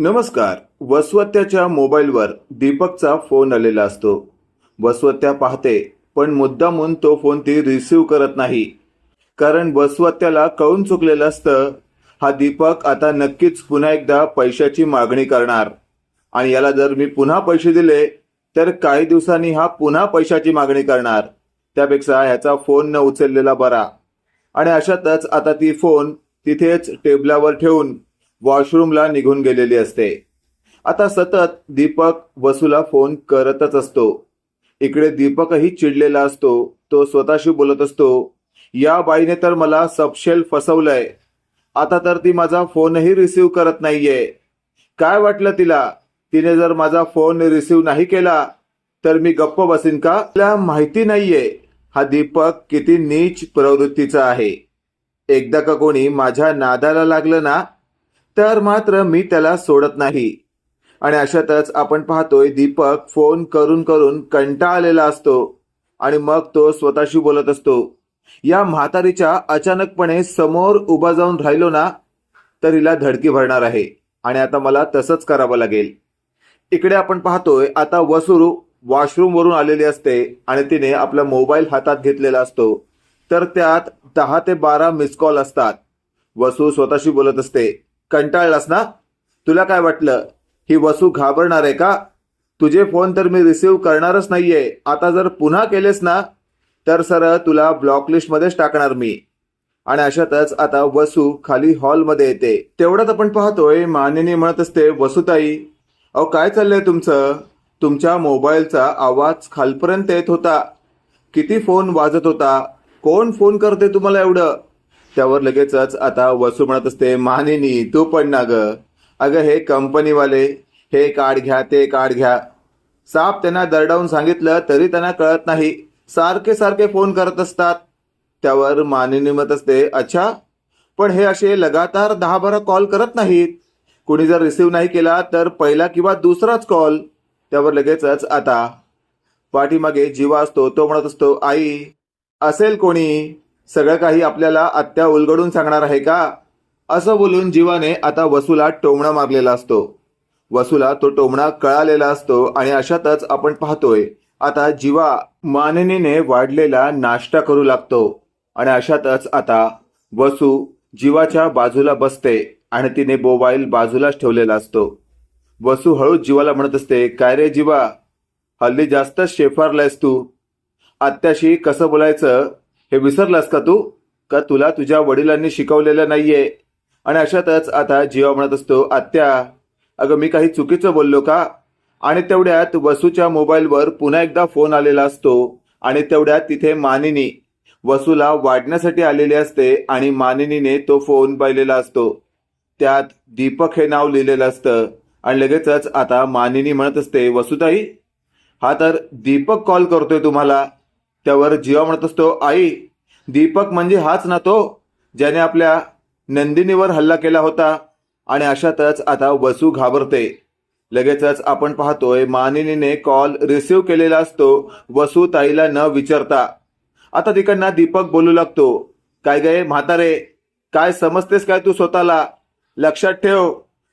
नमस्कार. वसवत्याच्या मोबाईलवर दीपकचा फोन आलेला असतो. वसवत्या पाहते पण मुद्दामून तो फोन ती रिसीव करत नाही. कारण वसवत्याला कळून चुकलेलं असतं हा दीपक आता नक्कीच पुन्हा एकदा पैशाची मागणी करणार. आणि याला जर मी पुन्हा पैसे दिले तर काही दिवसांनी हा पुन्हा पैशाची मागणी करणार. त्यापेक्षा ह्याचा फोन न उचललेला बरा. आणि अशातच आता ती फोन तिथेच टेबलावर ठेवून वॉशरूमला निघून गेलेली असते. आता सतत दीपक वसूला फोन करतच असतो. इकडे दीपकही चिडलेला असतो. तो स्वतःशी बोलत असतो या बाईने तर मला सपशेल फसवलंय. आता तर ती माझा फोनही रिसीव्ह करत नाहीये. काय वाटलं तिला? तिने जर माझा फोन रिसीव्ह नाही केला तर मी गप्प बसीन का? तिला माहिती नाहीये. हा दीपक किती नीच प्रवृत्तीचा आहे. एकदा का कोणी माझ्या नादाला लागलं ना तर मात्र मी त्याला सोडत नाही. आणि अशातच आपण पाहतोय दीपक फोन करून करून कंटाळलेला असतो आणि मग तो स्वतःशी बोलत असतो. या म्हातारीच्या अचानकपणे समोर उभा जाऊन राहिलो ना तर हिला धडकी भरणार आहे आणि आता मला तसंच करावं लागेल. इकडे आपण पाहतोय आता वसुरू वॉशरूम वरून आलेली असते आणि तिने आपला मोबाईल हातात घेतलेला असतो. तर त्यात दहा ते बारा मिस कॉल असतात. वसू स्वतःशी बोलत असते. कंटाळलास ना? तुला काय वाटलं? ही वसू घाबरणार आहे का? तुझे फोन तर मी रिसीव करणारच नाहीये. आता जर पुन्हा केलेस ना तर सर तुला ब्लॉक लिस्टमध्येच टाकणार मी. आणि अशातच आता वसू खाली हॉलमध्ये येते. तेवढ्यात आपण पाहतोय मानेने म्हणत असते वसुताई अहो काय चाललंय तुमचं? तुमच्या मोबाईलचा आवाज खालपर्यंत येत होता. किती फोन वाजत होता? कोण फोन करते तुम्हाला एवढं? त्यावर लगेचच आता वसू म्हणत असते मानिनी तू पण ना ग. अगं हे कंपनीवाले हे कार्ड घ्या ते कार्ड घ्या. साप त्यांना दरडावून सांगितलं तरी त्यांना कळत नाही. सारखे सारखे फोन करत असतात. त्यावर मानिनी मत असते अच्छा पण हे असे लगातार दहा बारा कॉल करत नाहीत. कुणी जर रिसीव्ह नाही केला तर पहिला किंवा दुसराच कॉल. त्यावर लगेचच आता पाठीमागे जीवा असतो तो म्हणत असतो आई असेल कोणी? सगळं काही आपल्याला आत्या उलगडून सांगणार आहे का? असं बोलून जीवाने आता वसूला टोमणा मारलेला असतो. वसूला तो टोमणा कळालेला असतो आणि अशातच आपण पाहतोय आता जीवा माननीने वाढलेला नाश्ता करू लागतो. आणि अशातच आता वसू जीवाच्या बाजूला बसते आणि तिने मोबाईल बाजूलाच ठेवलेला असतो. वसू हळूच जीवाला म्हणत असते काय रे जीवा? हल्ली जास्त शेफारलायस तू. आत्याशी कसं बोलायचं? हे विसरलास का तू? का तुला तुझ्या वडिलांनी शिकवलेलं नाहीये? आणि अशातच आता जीवा म्हणत असतो आत्या अगं मी काही चुकीचं बोललो का? आणि तेवढ्यात वसूच्या मोबाईलवर पुन्हा एकदा फोन आलेला असतो आणि तेवढ्यात तिथे मानिनी वसूला वाढण्यासाठी आलेली असते आणि मानिनीने तो फोन पाहिलेला असतो. त्यात दीपक हे नाव लिहिलेलं असतं आणि लगेचच आता मानिनी म्हणत असते वसुताई हा तर दीपक कॉल करतोय तुम्हाला. त्यावर जीवा म्हणत असतो आई दीपक म्हणजे हाच ना तो ज्याने आपल्या नंदिनीवर हल्ला केला होता आणि अशातच आता वसू घाबरते. लगेचच आपण पाहतोय मानिनीने कॉल रिसिव्ह केलेला असतो वसू ताईला न विचारता. आता तिकडनं दीपक बोलू लागतो काय गे म्हातारे काय समजतेस काय तू स्वतःला? लक्षात ठेव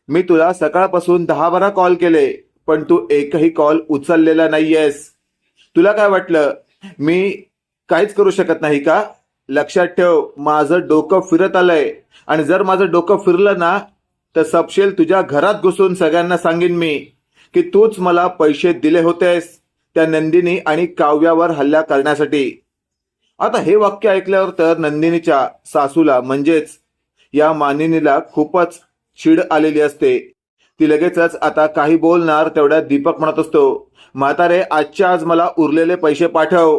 मी तुला सकाळपासून दहा बारा कॉल केले पण तू एकही कॉल उचललेला नाहीयेस. तुला काय वाटलं? मी काहीच करू शकत नाही का? लक्षात ठेव माझं डोकं फिरत आलंय. आणि जर माझं डोकं फिरलं ना तर सपशेल तुझ्या घरात घुसून सगळ्यांना सांगेन मी की तूच मला पैसे दिले होतेस त्या नंदिनी आणि काव्यावर हल्ला करण्यासाठी. आता हे वाक्य ऐकल्यावर तर नंदिनीच्या सासूला म्हणजेच या मानिनीला खूपच चिड आलेली असते. ती लगेचच आता काही बोलणार तेवढ्या दीपक म्हणत असतो म्हातारे आजच्या आज मला उरलेले पैसे पाठव.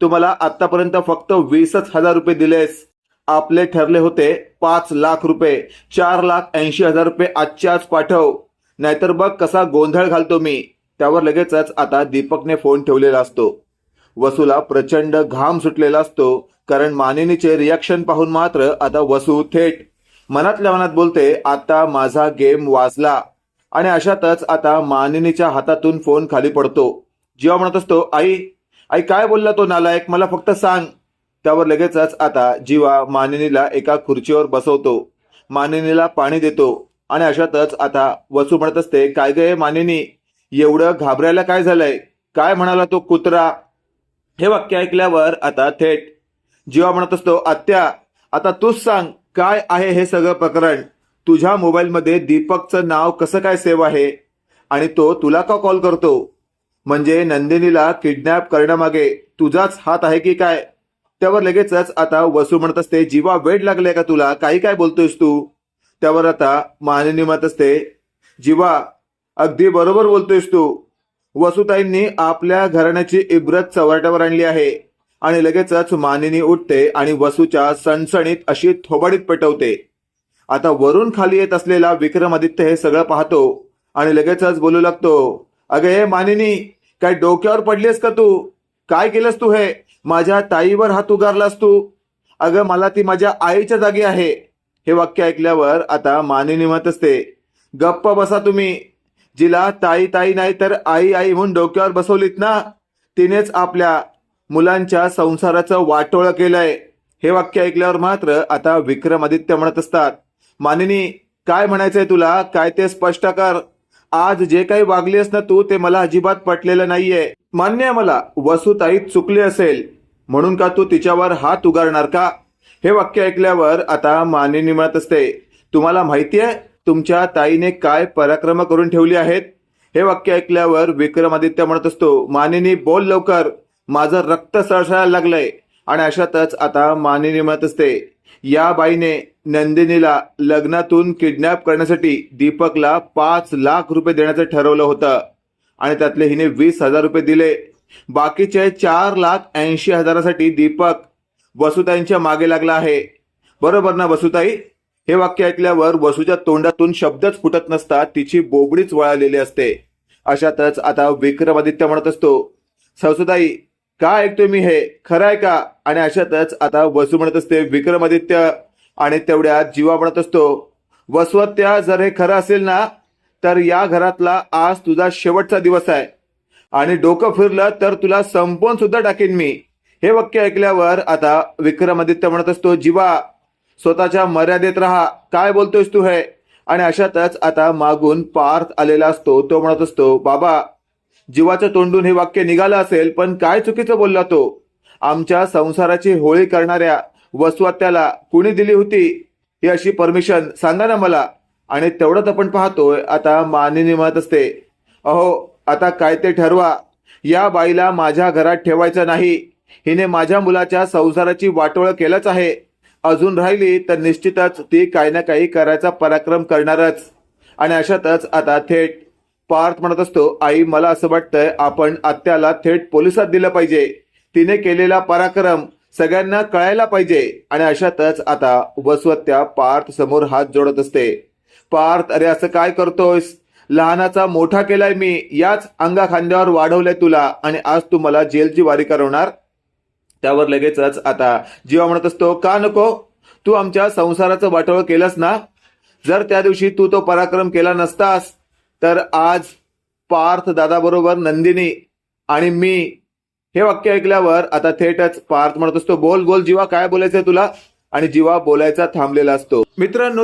तू मला आतापर्यंत फक्त वीसच हजार रुपये दिलेस. आपले ठरले होते पाच लाख रुपये. चार लाख ऐंशी हजार रुपये आजच्या आज पाठव. नाहीतर बघ कसा गोंधळ घालतो मी. त्यावर लगेचच आता दीपकने फोन ठेवलेला असतो. वसूला प्रचंड घाम सुटलेला असतो कारण मानिनीचे रिॲक्शन पाहून मात्र आता वसू थेट. मनातल्या मनात बोलते आता माझा गेम वाजला. आणि अशातच आता मानिनीच्या हातातून फोन खाली पडतो. जेव्हा म्हणत असतो आई आई काय बोलला तो नालायक? मला फक्त सांग. त्यावर लगेचच आता जीवा मानिनीला एका खुर्चीवर बसवतो. मानिनीला पाणी देतो. आणि अशातच आता वसू म्हणत असते काय गे मानिनी? एवढं घाबरायला काय झालंय? काय म्हणाला तो कुत्रा? हे वाक्य ऐकल्यावर आता थेट जीवा म्हणत असतो आत्या आता तूच सांग काय आहे हे सगळं प्रकरण? तुझ्या मोबाईलमध्ये दीपकचं नाव कसं काय सेव्ह आहे? आणि तो तुला का कॉल करतो? म्हणजे नंदिनीला किडनॅप करण्यामागे तुझाच हात आहे की काय? त्यावर लगेचच आता वसू म्हणत असते जीवा वेड लागले का तुला? काही काय बोलतोयस तू? त्यावर आता मानिनी म्हणत असते जीवा अगदी बरोबर बोलतोयस तू. वसुताईंनी आपल्या घराण्याची इब्रत चवरट्यावर आणली आहे. आणि लगेचच मानिनी उठते आणि वसूच्या सणसणीत अशी थोबाडीत पेटवते. आता वरून खाली येत असलेला विक्रमादित्य हे सगळं पाहतो आणि लगेचच बोलू लागतो अगं हे मानिनी काय डोक्यावर पडलीस का तू? काय केलंस तू हे? माझ्या ताईवर हात उगारलास तू? अगं मला ती माझ्या आईच्या जागी आहे. हे वाक्य ऐकल्यावर आता मानिनी म्हणत असते गप्प बसा तुम्ही. जिला ताई ताई नाही तर आई आई म्हणून डोक्यावर बसवलीत ना? तिनेच आपल्या मुलांच्या संसाराचं वाटोळं केलंय. हे वाक्य ऐकल्यावर मात्र आता विक्रमादित्य म्हणत असतात मानिनी काय म्हणायचंय तुला? काय ते स्पष्ट कर. आज जे काही वागलीस ना तू ते मला अजिबात पटलेलं नाहीये. मान्य आहे मला वसुताई चुकली असेल. म्हणून का तू तिच्यावर हात उगारणार का? हे वाक्य ऐकल्यावर आता मानिनी म्हणत असते तुम्हाला माहिती आहे तुमच्या ताईने काय पराक्रम करून ठेवली आहेत? हे वाक्य ऐकल्यावर विक्रमादित्य म्हणत असतो मानिनी बोल लवकर. माझं रक्त सळसळायला लागलंय. आणि अशातच आता मानिनी म्हणत असते या बाईने नंदिनीला लग्नातून किडनॅप करण्यासाठी दीपकला पाच लाख रुपये देण्याचं ठरवलं होतं. आणि त्यातले हिने वीस हजार रुपये दिले. बाकीचे चार लाख ऐंशी हजारासाठी दीपक वसुताईंच्या मागे लागला आहे. बरोबर ना वसुताई? हे वाक्य ऐकल्यावर वसूच्या तोंडातून शब्दच फुटत नसता तिची बोबडीच वळालेली असते. अशातच आता विक्रमादित्य म्हणत असतो सवसुताई काय ऐकतोय मी हे? खरं आहे का? आणि अशातच आता वसू म्हणत असते विक्रमादित्य आणि तेवढ्यात जीवा म्हणत असतो. वसवत्या जर हे खरं असेल ना तर या घरातला आज तुझा शेवटचा दिवस आहे. आणि डोकं फिरलं तर तुला संपवून सुद्धा टाकेन मी. हे वाक्य ऐकल्यावर आता विक्रमादित्य म्हणत असतो जीवा स्वतःच्या मर्यादेत राहा. काय बोलतोयस तू हे? आणि अशातच आता मागून पार्थ आलेला असतो तो म्हणत असतो बाबा जीवाच्या तोंडून हे वाक्य निघालं असेल पण काय चुकीचं बोलला तो? आमच्या संसाराची होळी करणाऱ्या वसवात्याला कुणी दिली होती ही अशी परमिशन सांगा ना मला. आणि तेवढंच आपण पाहतोय आता मानिनी म्हणत असते अहो आता काय ते ठरवा. या बाईला माझ्या घरात ठेवायचं नाही. हिने माझ्या मुलाच्या संसाराची वाटोळ केलंच आहे. अजून राहिली तर निश्चितच ती काही ना काही करायचा पराक्रम करणारच. आणि अशातच आता थेट पार्थ म्हणत असतो आई मला असं वाटतंय आपण आत्याला थेट पोलिसात दिलं पाहिजे. तिने केलेला पराक्रम सगळ्यांना कळायला पाहिजे. आणि अशातच आता वसवत्या पार्थ समोर हात जोडत असते. पार्थ अरे असं काय करतोयस? लहानाचा मोठा केलाय मी. याच अंगा खांद्यावर वाढवलंय तुला. आणि आज तू मला जेलची वारी करवणार? त्यावर लगेचच आता जीवा म्हणत असतो का नको? तू आमच्या संसाराचं वाटोळ केलंस ना? जर त्या दिवशी तू तो पराक्रम केला नसतास तर आज पार्थ दादाबरोबर नंदिनी आणि मी हे वाक्य ऐकल्यावर आता थेटच पार्थ म्हणत असतो बोल बोल जीवा काय बोलायचंय तुला? आणि जीवा बोलायचा थांबलेला असतो. मित्रांनो